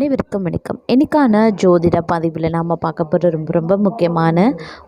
அனைவருக்கும் வணக்கம். இன்னைக்கான ஜோதிட பதிவில் நாம் பார்க்க போகிற ரொம்ப ரொம்ப முக்கியமான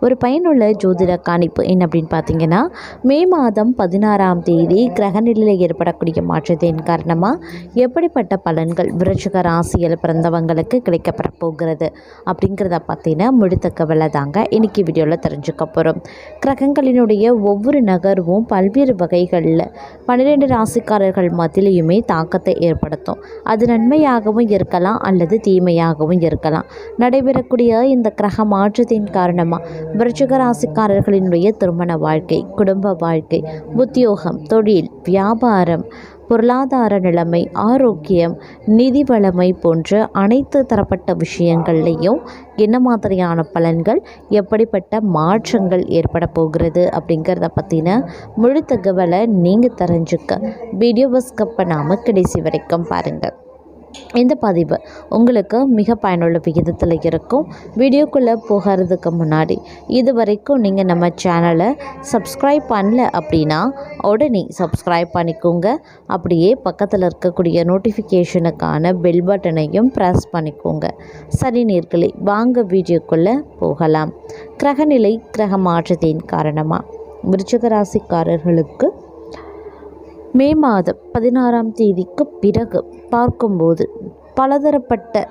ஒரு பயனுள்ள ஜோதிட காணிப்பு என்ன அப்படின்னு பார்த்தீங்கன்னா மே மாதம் பதினாறாம் தேதி கிரகநிலையில் ஏற்படக்கூடிய மாற்றத்தின் காரணமாக எப்படிப்பட்ட பலன்கள் விருச்சிக ராசியில் பிறந்தவங்களுக்கு கிடைக்கப்பட போகிறது அப்படிங்கிறத பார்த்தீங்கன்னா முழுத்தக்கவலை தாங்க இன்னைக்கு வீடியோவில் தெரிஞ்சுக்க போகிறோம் கிரகங்களினுடைய ஒவ்வொரு நகர்வும் பல்வேறு வகைகளில் பன்னிரெண்டு ராசிக்காரர்கள் மத்தியிலையுமே தாக்கத்தை ஏற்படுத்தும். அது நன்மையாகவும் இருக்கலாம் அல்லது தீமையாகவும் இருக்கலாம். நடைபெறக்கூடிய இந்த கிரக மாற்றத்தின் காரணமாக விருச்சிக ராசிக்காரர்களினுடைய திருமண வாழ்க்கை குடும்ப வாழ்க்கை உத்தியோகம் தொழில் வியாபாரம் பொருளாதார நிலைமை ஆரோக்கியம் நிதி வளமை போன்ற அனைத்து தரப்பட்ட விஷயங்கள்லையும் என்ன மாதிரியான பலன்கள் எப்படிப்பட்ட மாற்றங்கள் ஏற்பட போகிறது அப்படிங்கிறத பற்றின முழு தகவலை நீங்கள் தெரிஞ்சுக்க. வீடியோவை ஸ்கிப் பண்ணாமல் கடைசி வரைக்கும் பாருங்கள் இந்த பதிவு உங்களுக்கு மிக பயனுள்ள விகிதத்தில் இருக்கும். வீடியோக்குள்ளே போகிறதுக்கு முன்னாடி இது வரைக்கும் நீங்கள் நம்ம சேனலை சப்ஸ்கிரைப் பண்ணல அப்படின்னா உடனே சப்ஸ்கிரைப் பண்ணிக்கோங்க. அப்படியே பக்கத்தில் இருக்கக்கூடிய நோட்டிஃபிகேஷனுக்கான பெல் பட்டனையும் ப்ரெஸ் பண்ணிக்கோங்க. சரி நேர்களை வாங்க வீடியோக்குள்ளே போகலாம். கிரகநிலை கிரக மாற்றத்தின் காரணமாக விருச்சக ராசிக்காரர்களுக்கு மே மாதம் பதினாறாம் தேதிக்கு பிறகு பார்க்கும்போது பலதரப்பட்ட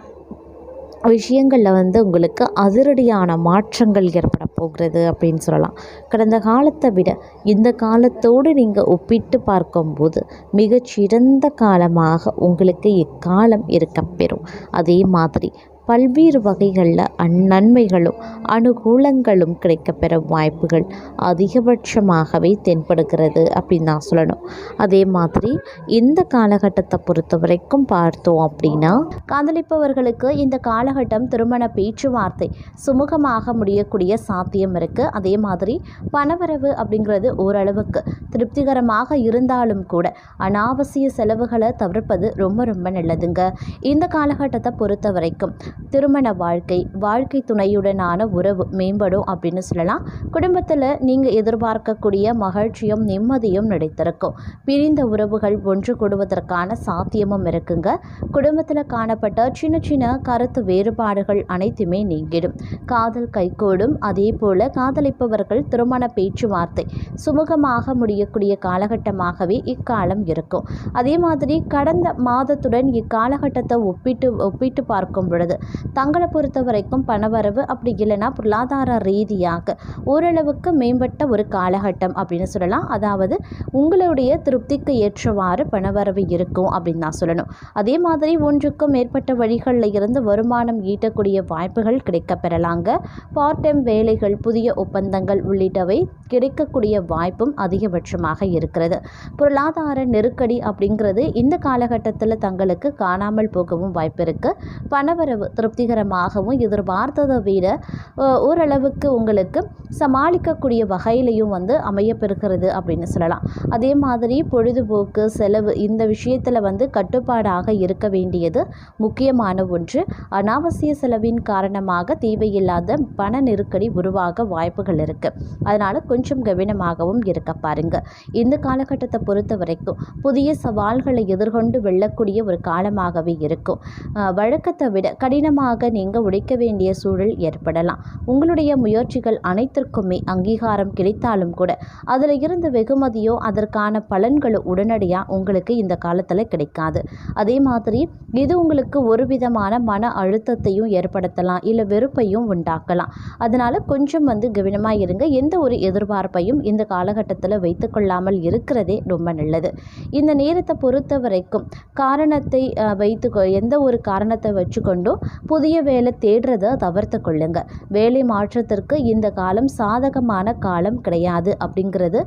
விஷயங்களில் வந்து உங்களுக்கு அதிரடியான மாற்றங்கள் ஏற்பட போகிறது அப்படின்னு சொல்லலாம். கடந்த காலத்தை விட இந்த காலத்தோடு நீங்கள் ஒப்பிட்டு பார்க்கும்போது மிகச்சிறந்த காலமாக உங்களுக்கு இக்காலம் இருக்கப்பெறும் அதே மாதிரி பல்வேறு வகைகளில் நன்மைகளும் அனுகூலங்களும் கிடைக்கப்பெற வாய்ப்புகள் அதிகபட்சமாகவே தென்படுகிறது அப்படின்னு நான் சொல்லணும். அதே மாதிரி இந்த காலகட்டத்தை பொறுத்த வரைக்கும் பார்த்தோம் அப்படின்னா காதலிப்பவர்களுக்கு இந்த காலகட்டம் திருமண பேச்சுவார்த்தை சுமூகமாக முடியக்கூடிய சாத்தியம் இருக்குது அதே மாதிரி பணவரவு அப்படிங்கிறது ஓரளவுக்கு திருப்திகரமாக இருந்தாலும் கூட அனாவசிய செலவுகளை தவிர்ப்பது ரொம்ப ரொம்ப நல்லதுங்க. இந்த காலகட்டத்தை பொறுத்த வரைக்கும் திருமண வாழ்க்கை வாழ்க்கை துணையுடனான உறவு மேம்படும் அப்படின்னு சொல்லலாம். குடும்பத்தில் நீங்கள் எதிர்பார்க்கக்கூடிய மகிழ்ச்சியும் நிம்மதியும் நடைத்திருக்கும் பிரிந்த உறவுகள் ஒன்று கூடுவதற்கான சாத்தியமும் இருக்குங்க. குடும்பத்தில் காணப்பட்ட சின்ன சின்ன கருத்து வேறுபாடுகள் அனைத்துமே நீங்கிடும். காதல் கைகூடும். அதே போல் காதலிப்பவர்கள் திருமண பேச்சுவார்த்தை சுமூகமாக முடியக்கூடிய காலகட்டமாகவே இக்காலம் இருக்கும். அதே மாதிரி கடந்த மாதத்துடன் இக்காலகட்டத்தை ஒப்பிட்டு ஒப்பிட்டு பார்க்கும் பொழுது தங்களை பொறுத்த வரைக்கும் பணவரவு அப்படி இல்லைன்னா பொருளாதார ரீதியாக ஓரளவுக்கு மேம்பட்ட ஒரு காலகட்டம் அப்படின்னு சொல்லலாம். அதாவது உங்களுடைய திருப்திக்கு ஏற்றவாறு பணவரவு இருக்கும் அப்படின்னு நான் சொல்லணும். அதே மாதிரி ஒன்றுக்கும் மேற்பட்ட வழிகளில் இருந்து வருமானம் ஈட்டக்கூடிய வாய்ப்புகள் கிடைக்க பெறலாங்க பார்ட் டைம் வேலைகள் புதிய ஒப்பந்தங்கள் உள்ளிட்டவை கிடைக்கக்கூடிய வாய்ப்பும் அதிகபட்சமாக இருக்கிறது. பொருளாதார நெருக்கடி அப்படிங்கிறது இந்த காலகட்டத்தில் தங்களுக்கு காணாமல் போகவும் வாய்ப்பு இருக்குது பணவரவு திருப்திகரமாகவும் எதிர்பார்த்ததை விட ஓரளவுக்கு உங்களுக்கு சமாளிக்கக்கூடிய வகையிலையும் வந்து அமையப்பெறுகிறது அப்படின்னு சொல்லலாம். அதே மாதிரி பொழுதுபோக்கு செலவு இந்த விஷயத்தில் வந்து கட்டுப்பாடாக இருக்க வேண்டியது முக்கியமான ஒன்று. அனாவசிய செலவின் காரணமாக தேவையில்லாத பண நெருக்கடி உருவாக வாய்ப்புகள் இருக்குது அதனால் கொஞ்சம் கவனமாகவும் இருக்க பாருங்கள் இந்த காலகட்டத்தை பொறுத்த வரைக்கும் புதிய சவால்களை எதிர்கொண்டு வெல்லக்கூடிய ஒரு காலமாகவே இருக்கும். வழக்கத்தை விட கடினமாக நீங்கள் உடைக்க வேண்டிய சூழல் ஏற்படலாம். உங்களுடைய முயற்சிகள் அனைத்திற்குமே அங்கீகாரம் கிடைத்தாலும் கூட அதில் இருந்து வெகுமதியோ அதற்கான பலன்களோ உடனடியாக உங்களுக்கு இந்த காலத்தில் கிடைக்காது. அதே மாதிரி இது உங்களுக்கு ஒரு விதமான மன அழுத்தத்தையும் ஏற்படுத்தலாம் இல்லை வெறுப்பையும் உண்டாக்கலாம். அதனால் கொஞ்சம் வந்து கவனமாக இருங்க. எந்த ஒரு எதிர்பார்ப்பையும் இந்த காலகட்டத்தில் வைத்துக்கொள்ளாமல் இருக்கிறதே ரொம்ப நல்லது. இந்த நேரத்தை பொறுத்த வரைக்கும் காரணத்தை வைத்து எந்த ஒரு காரணத்தை வச்சுக்கொண்டும் புதிய வேலை தேடுறதை தவிர்த்து கொள்ளுங்க. வேலை மாற்றத்திற்கு இந்த காலம் சாதகமான காலம் கிடையாது அப்படிங்கிறது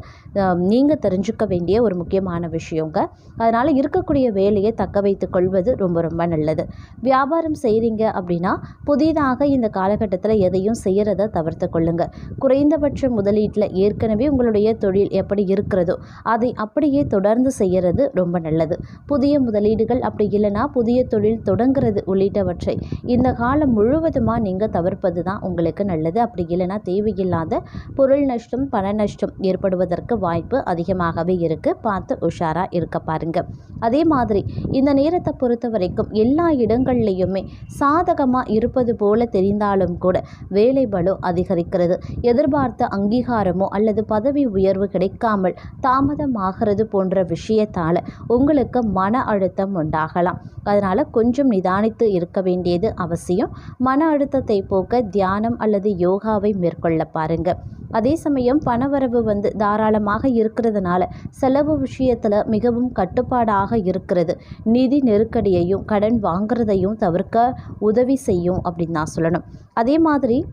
நீங்கள் தெரிஞ்சுக்க வேண்டிய ஒரு முக்கியமான விஷயங்க. அதனால் இருக்கக்கூடிய வேலையை தக்க வைத்து கொள்வது ரொம்ப ரொம்ப நல்லது. வியாபாரம் செய்கிறீங்க அப்படின்னா புதிதாக இந்த காலகட்டத்தில் எதையும் செய்கிறத தவிர்த்து கொள்ளுங்க. குறைந்தபட்ச முதலீட்டில் ஏற்கனவே உங்களுடைய தொழில் எப்படி இருக்கிறதோ அதை அப்படியே தொடர்ந்து செய்கிறது ரொம்ப நல்லது. புதிய முதலீடுகள் அப்படி இல்லைன்னா புதிய தொழில் தொடங்குறது உள்ளிட்டவற்றை இந்த காலம் முழுவதுமாக நீங்கள் தவிர்ப்பது தான் உங்களுக்கு நல்லது. அப்படி இல்லைன்னா தேவையில்லாத பொருள் நஷ்டம் பண நஷ்டம் ஏற்படுவதற்கு வாய்ப்பு அதிகமாகவே இருக்குது பார்த்து உஷாராக இருக்க பாருங்க. அதே மாதிரி இந்த நேரத்தை பொறுத்த வரைக்கும் எல்லா இடங்கள்லையுமே சாதகமாக இருப்பது போல தெரிந்தாலும் கூட வேலை பலு அதிகரிக்கிறது. எதிர்பார்த்த அங்கீகாரமோ அல்லது பதவி உயர்வு கிடைக்காமல் தாமதமாகிறது போன்ற விஷயத்தால் உங்களுக்கு மன அழுத்தம் உண்டாகலாம். அதனால் கொஞ்சம் நிதானித்து இருக்க வேண்டியது அவசியம். மன அழுத்தத்தை போக்க தியானம் அல்லது யோகாவை மேற்கொள்ள பாருங்க. அதே சமயம் பணவரவு வந்து தாராளமாக இருக்கிறதுனால செலவு விஷயத்தில் மிகவும் கட்டுப்பாடாக இருக்கிறது. நிதி நெருக்கடியையும் கடன் வாங்குறதையும் தவிர்க்க உதவி செய்யும் அப்படின்னு நான் சொல்லணும். அதே மாதிரி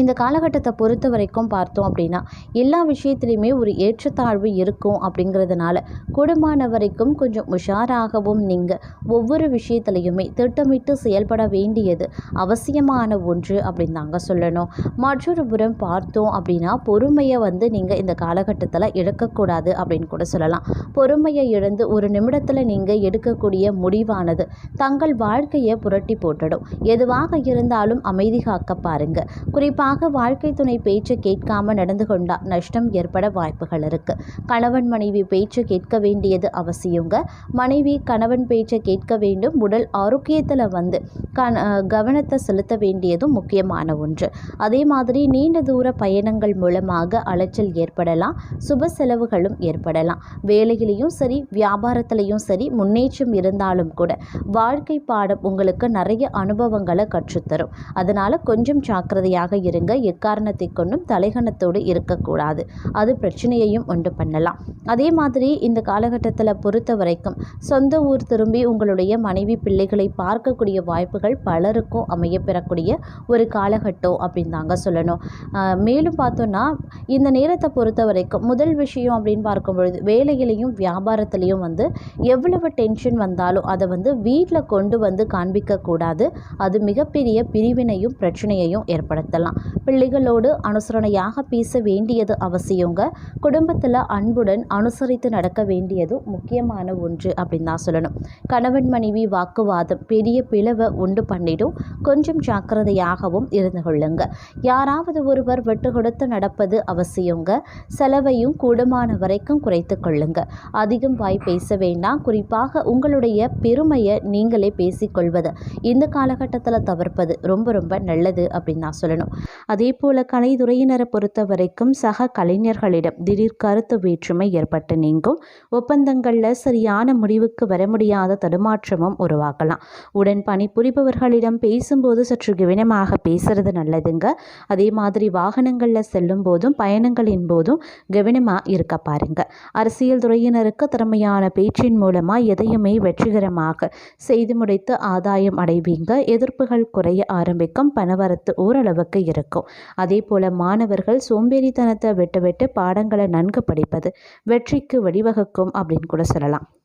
இந்த காலகட்டத்தை பொறுத்த வரைக்கும் பார்த்தோம் அப்படின்னா எல்லா விஷயத்துலையுமே ஒரு ஏற்றத்தாழ்வு இருக்கும் அப்படிங்கிறதுனால கூடுமான வரைக்கும் கொஞ்சம் உஷாராகவும் நீங்கள் ஒவ்வொரு விஷயத்துலையுமே திட்டமிட்டு செயல்பட வேண்டியது அவசியமான ஒன்று அப்படின்னு தாங்க சொல்லணும். மற்றொரு புறம் பார்த்தோம் அப்படின்னா பொறுமையை வந்து நீங்கள் இந்த காலகட்டத்தில் இழக்கக்கூடாது அப்படின்னு கூட சொல்லலாம். பொறுமையை இழந்து ஒரு நிமிடத்தில் நீங்கள் எடுக்கக்கூடிய முடிவானது தங்கள் வாழ்க்கையை புரட்டி போட்டுடும். எதுவாக இருந்தாலும் அமைதி காக்க பாருங்கள் குறிப்பாக வாழ்க்கை துணை பேச்சு கேட்காம நடந்து கொண்டா நஷ்டம் ஏற்பட வாய்ப்புகள் இருக்கு. கணவன் மனைவி பேச்சு கேட்க வேண்டியது அவசியங்க. மனைவி கணவன் பேச்சை கேட்க வேண்டும். உடல் ஆரோக்கியத்தில் வந்து கண கவனத்தை செலுத்த வேண்டியதும் முக்கியமான ஒன்று. அதே மாதிரி நீண்ட தூர பயணங்கள் மூலமாக அலைச்சல் ஏற்படலாம். சுப செலவுகளும் ஏற்படலாம். வேலையிலையும் சரி வியாபாரத்திலையும் சரி முன்னேற்றம் இருந்தாலும் கூட வாழ்க்கை பாடம் உங்களுக்கு நிறைய அனுபவங்களை கற்றுத்தரும். அதனால் கொஞ்சம் ஜாக்கிரதையாக இருங்க. எக்காரணத்தை கொண்டும் தலைகணத்தோடு இருக்கக்கூடாது. அது பிரச்சனையையும் உண்டு பண்ணலாம். அதே மாதிரி இந்த காலகட்டத்தில் பொறுத்த வரைக்கும் சொந்த ஊர் திரும்பி உங்களுடைய மனைவி பிள்ளைகளை பார்க்கக்கூடிய வாய்ப்புகள் பலருக்கும் அமையப்பெறக்கூடிய ஒரு காலகட்டம் அப்படின்னு தாங்க சொல்லணும். மேலும் பார்த்தோன்னா இந்த நேரத்தை பொறுத்த வரைக்கும் முதல் விஷயம் அப்படின்னு பார்க்கும் பொழுது வேலையிலையும் வியாபாரத்துலேயும் வந்து எவ்வளவு டென்ஷன் வந்தாலும் அதை வந்து வீட்டில் கொண்டு வந்து காண்பிக்கக்கூடாது அது மிகப்பெரிய பிரிவினையும் பிரச்சனையையும் ஏற்படுத்தலாம். பிள்ளைகளோடு அனுசரணையாக பேச வேண்டியது அவசியங்க. குடும்பத்தில் அன்புடன் அனுசரித்து நடக்க வேண்டியது முக்கியமான ஒன்று அப்படின்னு தான் சொல்லணும். கணவன் மனைவி வாக்குவாதம் பெரிய பிளவை உண்டு பண்ணிடும். கொஞ்சம் ஜாக்கிரதையாகவும் இருந்து கொள்ளுங்க. யாராவது ஒருவர் விட்டு கொடுத்து நடப்பது அவசியங்க. செலவையும் கூடுமான வரைக்கும் குறைத்து கொள்ளுங்க. அதிகம் வாய் பேச வேண்டாம். குறிப்பாக உங்களுடைய பெருமையை நீங்களே பேசிக்கொள்வது இந்த காலகட்டத்தில் தவிர்ப்பது ரொம்ப ரொம்ப நல்லது அப்படின்னு நான் சொல்லணும். அதே போல் கலைத்துறையினரை பொறுத்த வரைக்கும் சக கலைஞர்களிடம் திடீர் கருத்து வேற்றுமை ஏற்பட்டு நீங்கும். ஒப்பந்தங்களில் சரியான முடிவுக்கு வர முடியாத தடுமாற்றமும் உருவாகலாம். உடன் பணிபுரிபவர்களிடம் பேசும்போது சற்று கவனமாக பேசுறது நல்லதுங்க. அதே மாதிரி வாகனங்களில் செல்லும் போதும் பயணங்களின் போதும் கவனமாக இருக்க பாருங்க. அரசியல் துறையினருக்கு திறமையான பேச்சின் மூலமாக எதையுமே வெற்றிகரமாக செய்து முடித்து ஆதாயம் அடைவீங்க. எதிர்ப்புகள் குறைய ஆரம்பிக்கும். பணவரத்து ஓரளவுக்கு இருக்கும் அதே போல் மாணவர்கள் சோம்பேறித்தனத்தை விட்டு விட்டு பாடங்களை நன்கு படிப்பது வெற்றிக்கு வழிவகுக்கும் அப்படின்னு கூட சொல்லலாம்.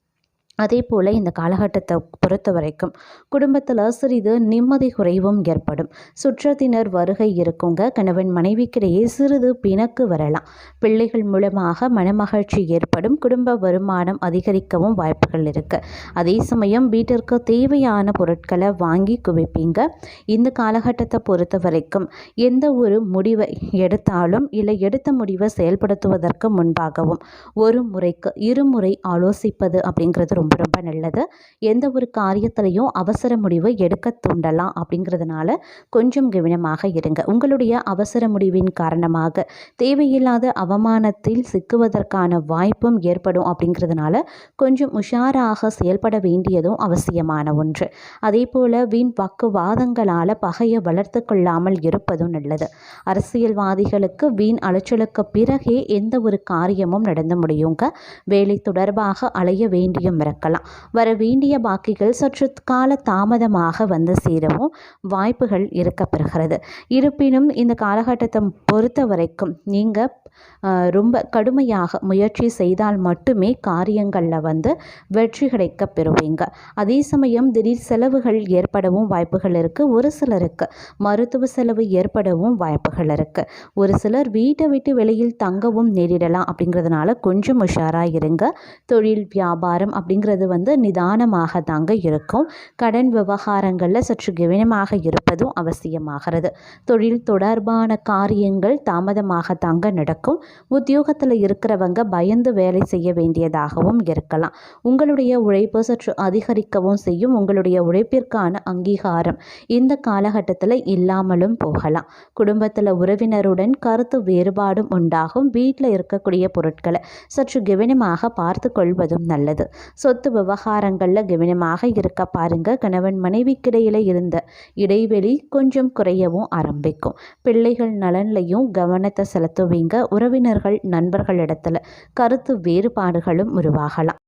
அதே போல் இந்த காலகட்டத்தை பொறுத்த வரைக்கும் குடும்பத்தில் சிறிது நிம்மதி குறைவும் ஏற்படும். சுற்றத்தினர் வருகை இருக்குங்க. கணவன் மனைவிக்கிடையே சிறிது பிணக்கு வரலாம். பிள்ளைகள் மூலமாக மனமகிழ்ச்சி ஏற்படும். குடும்ப வருமானம் அதிகரிக்கவும் வாய்ப்புகள் இருக்கு. அதே சமயம் வீட்டிற்கு தேவையான பொருட்களை வாங்கி குவிப்பீங்க. இந்த காலகட்டத்தை பொறுத்த வரைக்கும் எந்த ஒரு முடிவை எடுத்தாலும் இல்லை எடுத்த முடிவை செயல்படுத்துவதற்கு முன்பாகவும் ஒரு முறைக்கு இருமுறை ஆலோசிப்பது அப்படிங்கிறது ரொம்ப ரொம்ப நல்லது. எந்த ஒரு காரியத்திலையும் அவசர முடிவு எடுக்க தூண்டலாம் அப்படிங்கிறதுனால கொஞ்சம் கவனமாக இருங்க. உங்களுடைய அவசர முடிவின் காரணமாக தேவையில்லாத அவமானத்தில் சிக்குவதற்கான வாய்ப்பும் ஏற்படும் அப்படிங்கிறதுனால கொஞ்சம் உஷாராக செயல்பட வேண்டியதும் அவசியமான ஒன்று. அதே போல் வீண் பக்குவாதங்களால் பகையை வளர்த்து கொள்ளாமல் இருப்பதும் நல்லது. அரசியல்வாதிகளுக்கு வீண் அலைச்சலுக்கு பிறகே எந்த ஒரு காரியமும் நடந்து முடியுங்க. வேலை தொடர்பாக அலைய வேண்டியும் இருக்கலாம் வர வேண்டிய பாக்கிகள் சற்று கால தாமதமாக வந்து சேரவும் வாய்ப்புகள் இருக்கப்பெறுகிறது. இருப்பினும் இந்த காலகட்டத்தை பொறுத்த வரைக்கும் நீங்கள் ரொம்ப கடுமையாக முயற்சி செய்தால் மட்டுமே காரியங்களில் வந்து வெற்றி கிடைக்க பெறுவீங்க. அதே சமயம் திடீர் செலவுகள் ஏற்படவும் வாய்ப்புகள் இருக்குது ஒரு சிலருக்கு மருத்துவ செலவு ஏற்படவும் வாய்ப்புகள் இருக்குது ஒரு சிலர் வீட்டை விட்டு வெளியில் தங்கவும் நேரிடலாம் அப்படிங்கிறதுனால கொஞ்சம் உஷாராக இருங்க. தொழில் வியாபாரம் அப்படிங்கிறது வந்து நிதானமாக தாங்க இருக்கும். கடன் விவகாரங்களில் சற்று கவனமாக இருப்பதும் அவசியமாகிறது. தொழில் தொடர்பான காரியங்கள் தாமதமாக தாங்க நடக்கும். உத்தியோகத்தில் இருக்கிறவங்க பயந்து வேலை செய்ய வேண்டியதாகவும் இருக்கலாம். உங்களுடைய உழைப்பு சற்று அதிகரிக்கவும் செய்யும். உங்களுடைய உழைப்பிற்கான அங்கீகாரம் இந்த காலகட்டத்தில் இல்லாமலும் போகலாம். குடும்பத்தில் உறவினருடன் கருத்து வேறுபாடும் உண்டாகும். வீட்டில் இருக்கக்கூடிய பொருட்களை சற்று கவனமாக பார்த்து கொள்வதும் நல்லது. சொத்து விவகாரங்களில் கவனமாக இருக்க பாருங்க. கணவன் மனைவிக்கிடையில் இருந்த இடைவெளி கொஞ்சம் குறையவும் ஆரம்பிக்கும். பிள்ளைகள் நலன்லையும் கவனத்தை செலுத்துவீங்க. உறவினர்கள் நண்பர்களிடத்தில் கருத்து வேறுபாடுகளும் உருவாகலாம்.